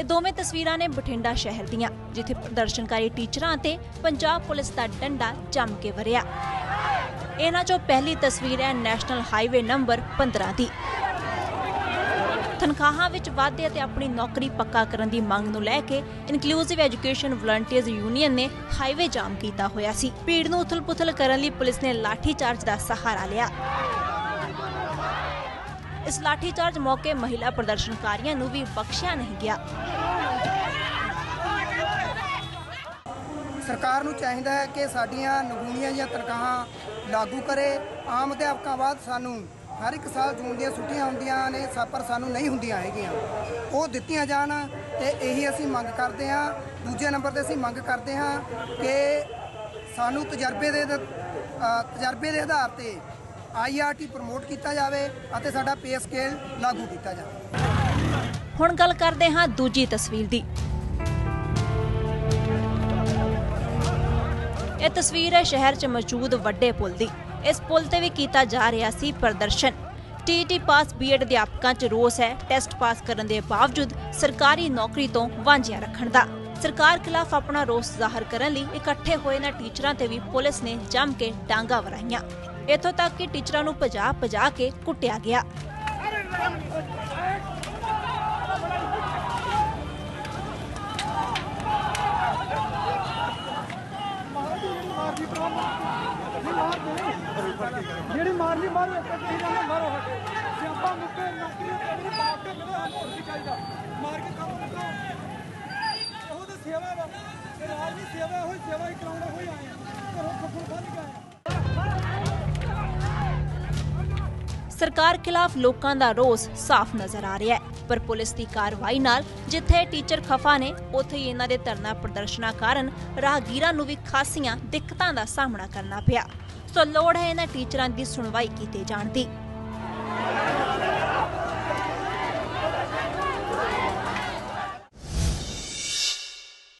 ਇਹ ਦੋਵੇਂ ਤਸਵੀਰਾਂ ਨੇ ਬਠਿੰਡਾ ਸ਼ਹਿਰ ਦੀਆਂ, ਜਿੱਥੇ ਪ੍ਰਦਰਸ਼ਨਕਾਰੀ ਟੀਚਰਾਂ ਅਤੇ ਪੰਜਾਬ ਪੁਲਿਸ ਦਾ ਡੰਡਾ ਜੰਮ ਕੇ ਵਰਿਆ। ਇਹਨਾਂ ਚੋਂ ਪਹਿਲੀ ਤਸਵੀਰ ਹੈ ਨੈਸ਼ਨਲ ਹਾਈਵੇ ਨੰਬਰ 15 ਦੀ। ਤਨਖਾਹਾਂ ਵਿੱਚ ਵਾਧੇ ਅਤੇ ਆਪਣੀ ਨੌਕਰੀ ਪੱਕਾ ਕਰਨ ਦੀ ਮੰਗ ਨੂੰ ਲੈ ਕੇ ਇਨਕਲੂਸਿਵ ਐਜੂਕੇਸ਼ਨ ਵਲੰਟੀਅਰਸ ਯੂਨੀਅਨ ਨੇ ਹਾਈਵੇ ਜਾਮ ਕੀਤਾ ਹੋਇਆ ਸੀ। ਭੀੜ ਨੂੰ ਉਥਲ-ਪੁਥਲ ਕਰਨ ਲਈ ਪੁਲਿਸ ਨੇ ਲਾਠੀ ਚਾਰਜ ਦਾ ਸਹਾਰਾ ਲਿਆ। ਇਸ ਲਾਠੀਚਾਰਜ ਮੌਕੇ ਮਹਿਲਾ ਪ੍ਰਦਰਸ਼ਨਕਾਰੀਆਂ ਨੂੰ ਵੀ ਬਖਸ਼ਿਆ ਨਹੀਂ ਗਿਆ। ਸਰਕਾਰ ਨੂੰ ਚਾਹੀਦਾ ਹੈ ਕਿ ਸਾਡੀਆਂ ਨਗੂਣੀਆਂ ਜਾਂ ਤਨਖਾਹਾਂ ਲਾਗੂ ਕਰੇ। ਆਮ ਅਧਿਆਪਕਾਂ ਬਾਅਦ ਸਾਨੂੰ ਹਰ ਇੱਕ ਸਾਲ ਜੂਨ ਦੀਆਂ ਛੁੱਟੀਆਂ ਹੁੰਦੀਆਂ ਨੇ ਸਾ- ਪਰ ਸਾਨੂੰ ਨਹੀਂ ਹੁੰਦੀਆਂ ਹੈਗੀਆਂ। ਉਹ ਦਿੱਤੀਆਂ ਜਾਣ ਤੇ ਇਹੀ ਅਸੀਂ ਮੰਗ ਕਰਦੇ ਹਾਂ। ਦੂਜੇ ਨੰਬਰ ਤੇ ਅਸੀਂ ਮੰਗ ਕਰਦੇ ਹਾਂ ਕਿ ਸਾਨੂੰ ਤਜਰਬੇ ਦੇ ਤਜਰਬੇ ਦੇ ਆਧਾਰ ਤੇ ਆਈਆਰਟੀ ਪ੍ਰਮੋਟ ਕੀਤਾ ਜਾਵੇ ਅਤੇ ਸਾਡਾ ਪੇ ਸਕੇਲ ਲਾਗੂ ਕੀਤਾ ਜਾਵੇ। ਹੁਣ ਗੱਲ ਕਰਦੇ ਹਾਂ ਦੂਜੀ ਤਸਵੀਰ ਦੀ। ਇਹ ਤਸਵੀਰ ਹੈ ਸ਼ਹਿਰ 'ਚ ਮੌਜੂਦ ਵੱਡੇ ਪੁਲ ਦੀ। ਇਸ ਪੁਲ ਤੇ ਵੀ ਕੀਤਾ ਜਾ ਰਿਹਾ ਸੀ ਪ੍ਰਦਰਸ਼ਨ। ਟੀਟੀ ਪਾਸ ਬੀਐਡ ਅਧਿਆਪਕਾਂ 'ਚ ਰੋਸ ਹੈ। ਟੈਸਟ ਪਾਸ ਕਰਨ ਦੇ ਬਾਵਜੂਦ ਸਰਕਾਰੀ ਨੌਕਰੀ ਤੋਂ ਵਾਂਝਿਆ ਰੱਖਣ ਦਾ। ਸਰਕਾਰ ਖਿਲਾਫ ਆਪਣਾ ਰੋਸ ਜ਼ਾਹਰ ਕਰਨ ਲਈ ਇਕੱਠੇ ਹੋਏ ਨਾ ਟੀਚਰਾਂ ਤੇ ਵੀ ਪੁਲਿਸ ਨੇ ਜੰਮ ਕੇ ਡਾਂਗਾ ਵਰਾਈਆਂ। ਇੱਥੋਂ ਤੱਕ ਕਿ ਟੀਚਰਾਂ ਨੂੰ ਭਜਾ ਭਜਾ ਕੇ ਕੁੱਟਿਆ ਗਿਆ। ਜਿਹੜੀ ਮਾਰਨੀ ਮਾਰੋ, ਇੱਕ ਕਹੀ ਜਾਂਦਾ ਮਾਰੋ ਹਟੇ ਜੇ ਆਪਾਂ ਮੁੱਕੇ, ਨੌਕਰੀ ਤੇ ਬਾਪ ਕੇ ਮਿਲੇ, ਸਾਨੂੰ ਹੋਰ ਚਾਹੀਦਾ। ਮਾਰ ਕੇ ਕੰਮ ਕਰੋ ਉਹ ਤਾਂ ਸੇਵਾ ਵਾ। ਤੇ ਰਾਜ ਦੀ ਸੇਵਾ ਹੋਈ ਸੇਵਾ ਹੀ ਕਰਾਉਣਾ ਹੋਈ ਆਏ ਘਰੋਂ ਸਰਕਾਰ ਖਿਲਾਫ ਲੋਕਾਂ ਦਾ ਰੋਸ ਸਾਫ਼ ਨਜ਼ਰ ਆ ਰਿਹਾ ਹੈ। ਪਰ ਪੁਲਿਸ ਦੀ ਕਾਰਵਾਈ ਨਾਲ ਜਿੱਥੇ ਟੀਚਰ ਖਫਾ ਨੇ, ਉੱਥੇ ਹੀ ਇਹਨਾਂ ਦੇ ਧਰਨਾ ਪ੍ਰਦਰਸ਼ਨਾਂ ਕਾਰਨ ਰਾਹਗੀਰਾਂ ਨੂੰ ਵੀ ਖਾਸੀਆਂ ਦਿੱਕਤਾਂ ਦਾ ਸਾਹਮਣਾ ਕਰਨਾ ਪਿਆ। ਸੋ ਲੋੜ ਹੈ ਇਹਨਾਂ ਟੀਚਰਾਂ ਦੀ ਸੁਣਵਾਈ ਕੀਤੇ ਜਾਣ ਦੀ।